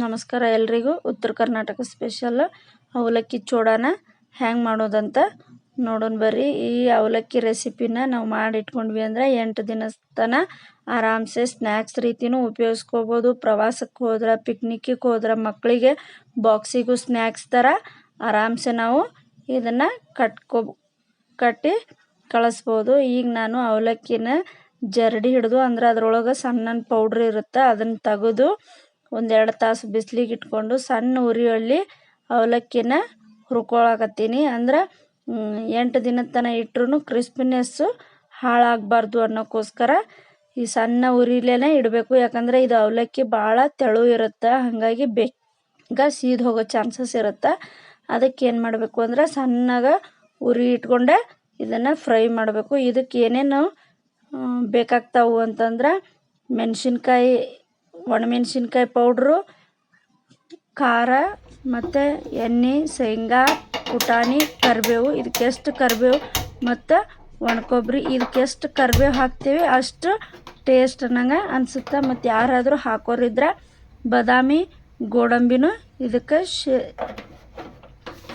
ನಮಸ್ಕಾರ ಎಲ್ರಿಗೂ. ಉತ್ತರ ಕರ್ನಾಟಕ ಸ್ಪೆಷಲ್ ಅವಲಕ್ಕಿ ಚೂಡಾನ ಹ್ಯಾಂಗೆ ಮಾಡೋದಂತ ನೋಡೋಣ ಬರ್ರಿ. ಈ ಅವಲಕ್ಕಿ ರೆಸಿಪಿನ ನಾವು ಮಾಡಿಟ್ಕೊಂಡ್ವಿ ಅಂದ್ರೆ ಎಂಟು ದಿನ ತನ ಆರಾಮ್ಸೆ ಸ್ನ್ಯಾಕ್ಸ್ ರೀತಿನೂ ಉಪಯೋಗಿಸ್ಕೋಬೋದು. ಪ್ರವಾಸಕ್ಕೆ ಹೋದ್ರೆ ಪಿಕ್ನಿಕ್ಕಿಗೆ ಹೋದ್ರೆ ಮಕ್ಕಳಿಗೆ ಬಾಕ್ಸಿಗೂ ಸ್ನ್ಯಾಕ್ಸ್ ಥರ ಆರಾಮ್ಸೆ ನಾವು ಇದನ್ನು ಕಟ್ಕೋ ಕಟ್ಟಿ ಕಳಿಸ್ಬೋದು. ಈಗ ನಾನು ಅವಲಕ್ಕಿನ ಜರಡಿ ಹಿಡಿದು ಅಂದ್ರೆ ಅದ್ರೊಳಗೆ ಸಣ್ಣ ಪೌಡ್ರ್ ಇರುತ್ತೆ. ಅದನ್ನು ತೆಗೆದು ಒಂದೆರಡು ತಾಸು ಬಿಸ್ಲಿಗೆ ಇಟ್ಕೊಂಡು ಸಣ್ಣ ಉರಿಯಲ್ಲಿ ಅವಲಕ್ಕಿನ ಹುರ್ಕೊಳಕತ್ತೀನಿ. ಅಂದ್ರೆ ಎಂಟು ದಿನದ ತನಕ ಇಟ್ರೂ ಕ್ರಿಸ್ಪಿನೆಸ್ಸು ಹಾಳಾಗಬಾರ್ದು ಅನ್ನೋಕ್ಕೋಸ್ಕರ ಈ ಸಣ್ಣ ಉರಿಲೇ ಇಡಬೇಕು. ಯಾಕಂದರೆ ಇದು ಅವಲಕ್ಕಿ ಭಾಳ ತೆಳು ಇರುತ್ತೆ, ಹಾಗಾಗಿ ಬೇಗ ಸೀದು ಹೋಗೋ ಚಾನ್ಸಸ್ ಇರುತ್ತೆ. ಅದಕ್ಕೆ ಏನು ಮಾಡಬೇಕು ಅಂದ್ರೆ ಸಣ್ಣಗೆ ಉರಿ ಇಟ್ಕೊಂಡೆ ಇದನ್ನು ಫ್ರೈ ಮಾಡಬೇಕು. ಇದಕ್ಕೆ ಏನೇನು ಬೇಕಾಗ್ತಾವು ಅಂತಂದ್ರೆ ಮೆಣಸಿನ್ಕಾಯಿ ಒಣಮೆಣ್ಸಿನ್ಕಾಯಿ ಪೌಡ್ರು, ಖಾರ ಮತ್ತು ಎಣ್ಣೆ, ಶೇಂಗಾ, ಪುಟಾಣಿ, ಕರಿಬೇವು ಇದಕ್ಕೆ ಎಷ್ಟು ಕರಿಬೇವು ಮತ್ತು ಒಣಕೊಬ್ಬರಿ ಇದಕ್ಕೆ ಎಷ್ಟು ಕರಿಬೇವು ಹಾಕ್ತೀವಿ, ಅಷ್ಟು ಟೇಸ್ಟ್ ಅನ್ನಂಗೆ ಅನಿಸುತ್ತೆ. ಮತ್ತು ಯಾರಾದರೂ ಹಾಕೋರಿದ್ರೆ ಬಾದಾಮಿ, ಗೋಡಂಬಿನೂ ಇದಕ್ಕೆ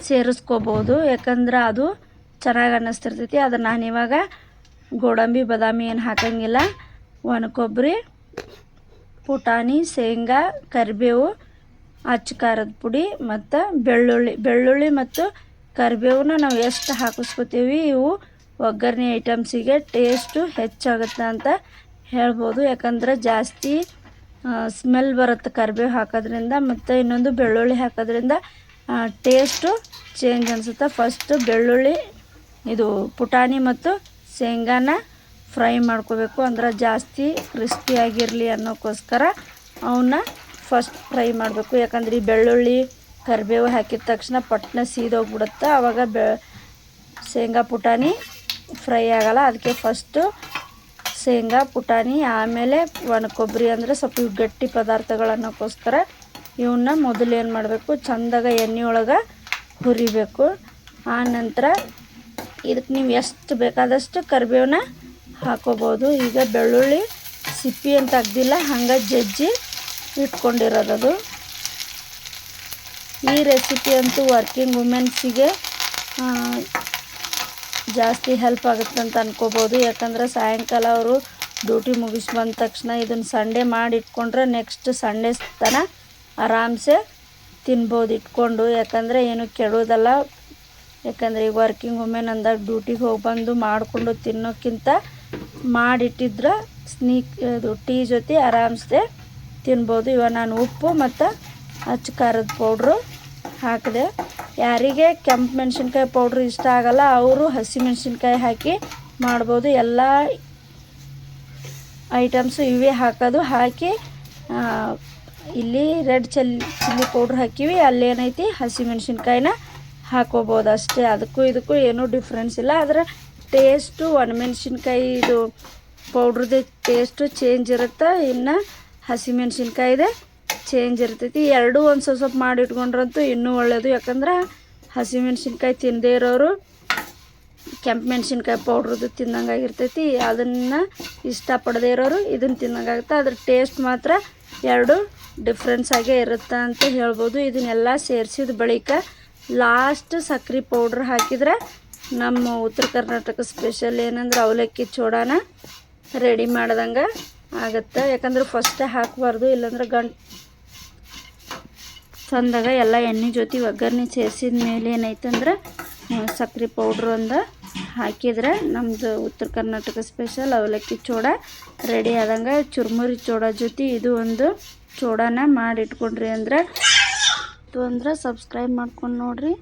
ಸೇರಿಸ್ಕೋಬೋದು. ಯಾಕಂದ್ರೆ ಅದು ಚೆನ್ನಾಗಿ ಅನ್ನಿಸ್ತಿರ್ತೈತಿ. ಅದು ನಾನು ಇವಾಗ ಗೋಡಂಬಿ, ಬಾದಾಮಿ ಏನು ಹಾಕಂಗಿಲ್ಲ. ಒಣ ಕೊಬ್ಬರಿ ಪುಟಾಣಿ, ಶೇಂಗಾ, ಕರಿಬೇವು ಅಚ್ಚ ಖಾರದ ಪುಡಿ ಮತ್ತು ಬೆಳ್ಳುಳ್ಳಿ. ಬೆಳ್ಳುಳ್ಳಿ ಮತ್ತು ಕರಿಬೇವನ್ನ ನಾವು ಎಷ್ಟು ಹಾಕಿಸ್ಕೊತೀವಿ, ಇವು ಒಗ್ಗರಣೆ ಐಟಮ್ಸಿಗೆ ಟೇಸ್ಟು ಹೆಚ್ಚಾಗುತ್ತೆ ಅಂತ ಹೇಳ್ಬೋದು. ಯಾಕಂದ್ರೆ ಜಾಸ್ತಿ ಸ್ಮೆಲ್ ಬರುತ್ತೆ ಕರಿಬೇವು ಹಾಕೋದ್ರಿಂದ ಮತ್ತು ಇನ್ನೊಂದು ಬೆಳ್ಳುಳ್ಳಿ ಹಾಕೋದ್ರಿಂದ ಟೇಸ್ಟು ಚೇಂಜ್ ಅನಿಸುತ್ತೆ. ಫಸ್ಟು ಬೆಳ್ಳುಳ್ಳಿ, ಇದು ಪುಟಾಣಿ ಮತ್ತು ಶೇಂಗಾನ ಫ್ರೈ ಮಾಡ್ಕೋಬೇಕು. ಅಂದ್ರೆ ಜಾಸ್ತಿ ಕ್ರಿಸ್ಪಿಯಾಗಿರಲಿ ಅನ್ನೋಕ್ಕೋಸ್ಕರ ಅವನ್ನ ಫಸ್ಟ್ ಫ್ರೈ ಮಾಡಬೇಕು. ಯಾಕಂದ್ರೆ ಈ ಬೆಳ್ಳುಳ್ಳಿ, ಕರಿಬೇವು ಹಾಕಿದ ತಕ್ಷಣ ಪಟ್ನ ಸೀದೋಗ್ಬಿಡುತ್ತೆ. ಆವಾಗ ಬೆ, ಶೇಂಗಾ ಪುಟಾಣಿ ಫ್ರೈ ಆಗೋಲ್ಲ. ಅದಕ್ಕೆ ಫಸ್ಟು ಶೇಂಗಾ ಪುಟಾಣಿ, ಆಮೇಲೆ ಒಣ ಕೊಬ್ಬರಿ ಅಂದರೆ ಸ್ವಲ್ಪ ಗಟ್ಟಿ ಪದಾರ್ಥಗಳನ್ನೋಕ್ಕೋಸ್ಕರ ಇವನ್ನ ಮೊದಲು ಏನು ಮಾಡಬೇಕು, ಚಂದಾಗ ಎಣ್ಣೆ ಒಳಗೆ ಹುರಿಬೇಕು. ಆ ನಂತರ ಇದಕ್ಕೆ ನೀವು ಎಷ್ಟು ಬೇಕಾದಷ್ಟು ಕರಿಬೇವನ್ನ ಹಾಕೋಬೋದು. ಈಗ ಬೆಳ್ಳುಳ್ಳಿ ಸಿಪ್ಪಿ ಅಂತ ತೆಗ್ದಿಲ್ಲ, ಹಂಗೆ ಜಜ್ಜಿ ಇಟ್ಕೊಂಡಿರೋದದು. ಈ ರೆಸಿಪಿ ಅಂತೂ ವರ್ಕಿಂಗ್ ವುಮೆನ್ಸಿಗೆ ಜಾಸ್ತಿ ಹೆಲ್ಪ್ ಆಗುತ್ತೆ ಅಂತ ಅನ್ಕೋಬೋದು. ಯಾಕಂದರೆ ಸಾಯಂಕಾಲ ಅವರು ಡ್ಯೂಟಿ ಮುಗಿಸಿ ಬಂದ ತಕ್ಷಣ ಇದನ್ನು ಸಂಡೇ ಮಾಡಿ ಇಟ್ಕೊಂಡ್ರೆ ನೆಕ್ಸ್ಟ್ ಸಂಡೇ ತನಕ ಆರಾಮ್ಸೆ ತಿನ್ಬೋದು ಇಟ್ಕೊಂಡು. ಯಾಕಂದರೆ ಏನು ಕೆಡೋದಲ್ಲ ಯಾಕಂದರೆ ಈಗ ವರ್ಕಿಂಗ್ ವುಮೆನ್ ಅಂದಾಗ ಡ್ಯೂಟಿಗೆ ಹೋಗಿ ಬಂದು ಮಾಡಿಕೊಂಡು ತಿನ್ನೋಕ್ಕಿಂತ ಮಾಡಿಟ್ಟಿದ್ರೆ ಸ್ನೀಕ್, ಇದು ಟೀ ಜೊತೆ ಆರಾಮ್ಸೆ ತಿನ್ಬೋದು. ಇವಾಗ ನಾನು ಉಪ್ಪು ಮತ್ತು ಅಚ್ಚ ಖಾರದ ಪೌಡ್ರು ಹಾಕಿದೆ. ಯಾರಿಗೆ ಕೆಂಪು ಮೆಣಸಿನ್ಕಾಯಿ ಪೌಡ್ರ್ ಇಷ್ಟ ಆಗಲ್ಲ, ಅವರು ಹಸಿ ಮೆಣಸಿನ್ಕಾಯಿ ಹಾಕಿ ಮಾಡ್ಬೋದು. ಎಲ್ಲ ಐಟಮ್ಸು ಇವೇ ಹಾಕೋದು. ಹಾಕಿ ಇಲ್ಲಿ ರೆಡ್ ಚಲ್ಲಿ, ಚಿಲ್ಲಿ ಪೌಡ್ರ್ ಹಾಕಿವಿ. ಅಲ್ಲೇನೈತಿ? ಹಸಿ ಮೆಣಸಿನ್ಕಾಯಿನ ಹಾಕೋಬೋದು ಅಷ್ಟೇ. ಅದಕ್ಕೂ ಇದಕ್ಕೂ ಏನೂ ಡಿಫ್ರೆನ್ಸ್ ಇಲ್ಲ. ಆದರೆ ಟೇಸ್ಟು ಒಣಮೆಣ್ಸಿನ್ಕಾಯಿ ಇದು ಪೌಡ್ರದ್ದು ಟೇಸ್ಟು ಚೇಂಜ್ ಇರುತ್ತೆ? ಇನ್ನು ಹಸಿಮೆಣ್ಸಿನ್ಕಾಯಿದೆ ಚೇಂಜ್ ಇರ್ತೈತಿ. ಎರಡೂ ಒಂದು ಸ್ವಲ್ಪ ಸ್ವಲ್ಪ ಮಾಡಿ ಇಟ್ಕೊಂಡ್ರಂತೂ ಇನ್ನೂ ಒಳ್ಳೆಯದು ಯಾಕಂದ್ರೆ ಹಸಿಮೆಣ್ಸಿನ್ಕಾಯಿ ತಿಂದೇ ಇರೋರು ಕೆಂಪು ಮೆಣ್ಸಿನ್ಕಾಯಿ ಪೌಡ್ರದ್ದು ತಿನ್ನಂಗಾಗಿರ್ತೈತಿ ಅದನ್ನು ಇಷ್ಟಪಡದೇ ಇರೋರು ಇದನ್ನು ತಿನ್ನಂಗಾಗುತ್ತೆ ಅದ್ರ ಟೇಸ್ಟ್ ಮಾತ್ರ ಎರಡು ಡಿಫ್ರೆನ್ಸ್ ಆಗೇ ಇರುತ್ತೆ ಅಂತ ಹೇಳ್ಬೋದು. ಇದನ್ನೆಲ್ಲ ಸೇರಿಸಿದ ಬಳಿಕ ಲಾಸ್ಟ್ ಸಕ್ರೆ ಪೌಡ್ರ್ ಹಾಕಿದ್ರೆ ನಮ್ಮ ಉತ್ತರ ಕರ್ನಾಟಕ ಸ್ಪೆಷಲ್ ಏನಂದ್ರೆ ಅವಲಕ್ಕಿ ಚೂಡಾನ ರೆಡಿ ಮಾಡ್ದಂಗೆ ಆಗುತ್ತೆ. ಯಾಕಂದ್ರೆ ಫಸ್ಟೇ ಹಾಕಬಾರ್ದು, ಇಲ್ಲಾಂದ್ರೆ ಗಂಟ್ ಚಂದಾಗ ಎಲ್ಲ ಎಣ್ಣೆ ಜೊತೆ ಒಗ್ಗರಣೆ ಸೇರಿಸಿದ ಮೇಲೆ ಏನೈತಂದ್ರೆ ಸಕ್ಕರೆ ಪೌಡ್ರ್ ಒಂದು ಹಾಕಿದ್ರೆ ನಮ್ಮದು ಉತ್ತರ ಕರ್ನಾಟಕ ಸ್ಪೆಷಲ್ ಅವಲಕ್ಕಿ ಚೋಡ ರೆಡಿ ಆದಂಗೆ. ಚುರ್ಮುರಿ ಚೋಡ ಜೊತೆ ಇದು ಒಂದು ಚೂಡಾನ ಮಾಡಿಟ್ಕೊಂಡ್ರಿ ಅಂದ್ರೆ ಅಂದ್ರೆ ಸಬ್ಸ್ಕ್ರೈಬ್ ಮಾಡ್ಕೊಂಡು ನೋಡಿರಿ.